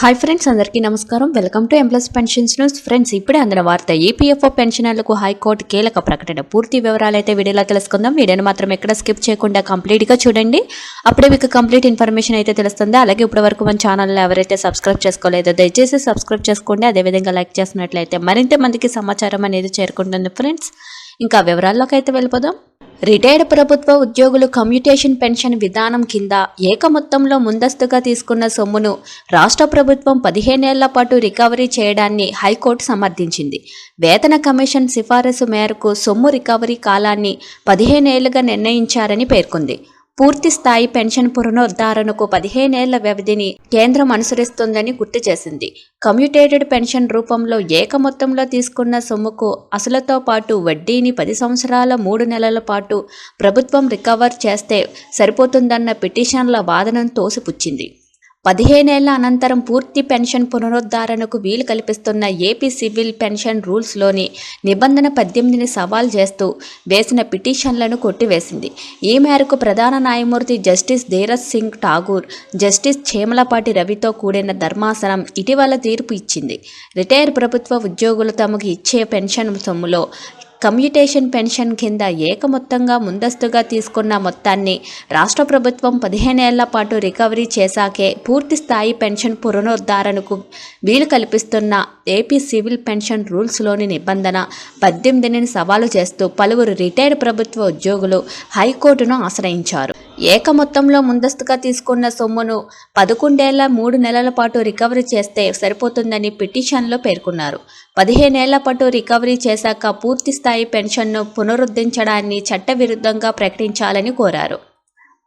Hi friends అందరికీ నమస్కారం. Welcome to ఎంప్లస్ pensions news friends ఇప్పుడే అందిన వార్త ఈపీఎఫ్ఓ పెన్షనర్లకు హైకోర్టు కీలక ప్రకటన. పూర్తి వివరాలు అయితే వీడియోలో తెలుసుకుందాం. వీడియోని మాత్రం ఎక్కడ స్కిప్ చేయకుండా కంప్లీట్గా చూడండి. అప్పుడే మీకు కంప్లీట్ ఇన్ఫర్మేషన్ అయితే తెలుస్తుంది. అలాగే ఇప్పటి వరకు మన ఛానల్ని ఎవరైతే సబ్స్క్రైబ్ చేసుకోలేదో దయచేసి సబ్స్క్రైబ్ చేసుకోండి. అదేవిధంగా లైక్ చేసినట్లయితే మరింత మందికి సమాచారం అనేది చేరుకుంటుంది ఫ్రెండ్స్ ఇంకా వివరాల్లోకి అయితే వెళ్ళిపోదాం. రిటైర్డ్ ప్రభుత్వ ఉద్యోగులు కమ్యూటేషన్ పెన్షన్ విధానం కింద ఏక మొత్తంలో ముందస్తుగా తీసుకున్న సొమ్మును రాష్ట్ర ప్రభుత్వం పదిహేనేళ్ళ పాటు రికవరీ చేయడాన్ని హైకోర్టు సమర్థించింది. వేతన కమిషన్ సిఫారసు మేరకు సొమ్ము రికవరీ కాలాన్ని పదిహేనేళ్ళుగా నిర్ణయించారని పేర్కొంది. పూర్తి స్థాయి పెన్షన్ పునరుద్ధారణకు పదిహేనేళ్ళ వ్యవధిని కేంద్రం అనుసరిస్తుందని గుర్తు చేసింది. కమ్యూటేటెడ్ పెన్షన్ రూపంలో ఏక మొత్తంలో తీసుకున్న సొమ్ముకు అసలుతో పాటు వడ్డీని పది సంవత్సరాల మూడు నెలల పాటు ప్రభుత్వం రికవర్ చేస్తే సరిపోతుందన్న పిటిషన్ల వాదనను తోసిపుచ్చింది. పదిహేనేళ్ళ అనంతరం పూర్తి పెన్షన్ పునరుద్ధరణకు వీలు కల్పిస్తున్న ఏపీ సివిల్ పెన్షన్ రూల్స్లోని నిబంధన పద్దెనిమిదిని సవాల్ చేస్తూ వేసిన పిటిషన్లను కొట్టివేసింది. ఈ మేరకు ప్రధాన న్యాయమూర్తి జస్టిస్ ధీరజ్ సింగ్ ఠాగూర్ జస్టిస్ చేమలపాటి రవితో కూడిన ధర్మాసనం ఇటీవల తీర్పు ఇచ్చింది. రిటైర్ ప్రభుత్వ ఉద్యోగులు తమకు ఇచ్చే పెన్షన్ సొమ్ములో కమ్యూటేషన్ పెన్షన్ కింద ఏకమొత్తంగా ముందస్తుగా తీసుకున్న మొత్తాన్ని రాష్ట్ర ప్రభుత్వం పదిహేనేళ్ళ పాటు రికవరీ చేశాకే పూర్తి స్థాయి పెన్షన్ పునరుద్ధరణకు వీలు కల్పిస్తున్న ఏపీ సివిల్ పెన్షన్ రూల్స్లోని నిబంధన పద్దెనిమిదిని సవాలు చేస్తూ పలువురు రిటైర్డ్ ప్రభుత్వ ఉద్యోగులు హైకోర్టును ఆశ్రయించారు. ఏక మొత్తంలో ముందస్తుగా తీసుకున్న సొమ్మును పదకొండేళ్ళ మూడు నెలల పాటు రికవరీ చేస్తే సరిపోతుందని పిటిషన్లో పేర్కొన్నారు. పదిహేనేళ్ళ పాటు రికవరీ చేశాక పూర్తి స్థాయి పెన్షన్ను పునరుద్ధరించడాన్ని చట్టవిరుద్ధంగా ప్రకటించాలని కోరారు.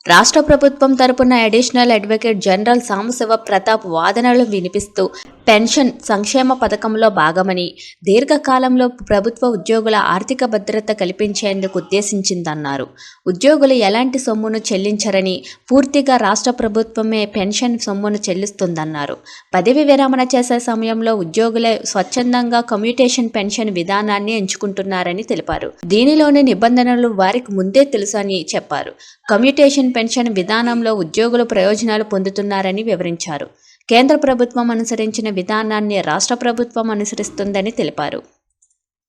రాష్ట్ర ప్రభుత్వం తరపున additional advocate general Sambasiva Pratap వాదనలు వినిపిస్తూ పెన్షన్ సంక్షేమ పథకంలో భాగమని దీర్ఘకాలంలో ప్రభుత్వ ఉద్యోగుల ఆర్థిక భద్రత కల్పించేందుకు ఉద్దేశించిందన్నారు. ఉద్యోగులు ఎలాంటి సొమ్మును చెల్లించరని పూర్తిగా రాష్ట్ర ప్రభుత్వమే పెన్షన్ సొమ్మును చెల్లిస్తుందన్నారు. పదవి విరమణ చేసే సమయంలో ఉద్యోగులే స్వచ్ఛందంగా కమ్యూటేషన్ పెన్షన్ విధానాన్ని ఎంచుకుంటున్నారని తెలిపారు. దీనిలోని నిబంధనలు వారికి ముందే తెలుసని చెప్పారు. కమ్యూటేషన్ పెన్షన్ విధానంలో ఉద్యోగులు ప్రయోజనాలు పొందుతున్నారని వివరించారు. కేంద్ర ప్రభుత్వం అనుసరించిన విధానాన్ని రాష్ట్ర ప్రభుత్వం అనుసరిస్తుందని తెలిపారు.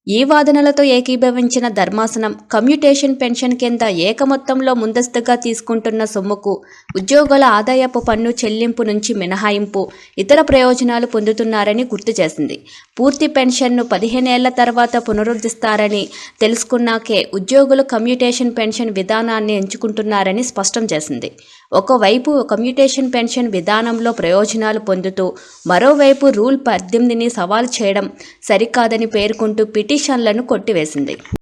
ఈ వాదనలతో ఏకీభవించిన ధర్మాసనం కమ్యూటేషన్ పెన్షన్ కింద ఏకమొత్తంలో ముందస్తుగా తీసుకుంటున్న సొమ్ముకు ఉద్యోగుల ఆదాయపు పన్ను చెల్లింపు నుంచి మినహాయింపు ఇతర ప్రయోజనాలు పొందుతున్నారని గుర్తు చేసింది. పూర్తి పెన్షన్ను పదిహేనేళ్ళ తర్వాత పునరుద్ధరిస్తారని తెలుసుకున్నాకే ఉద్యోగులు కమ్యూటేషన్ పెన్షన్ విధానాన్ని ఎంచుకుంటున్నారని స్పష్టం చేసింది. ఒకవైపు కమ్యూటేషన్ పెన్షన్ విధానంలో ప్రయోజనాలు పొందుతూ మరోవైపు రూల్ పద్దెనిమిదిని సవాల్ చేయడం సరికాదని పేర్కొంటూ పిటిషన్లను కొట్టివేసింది.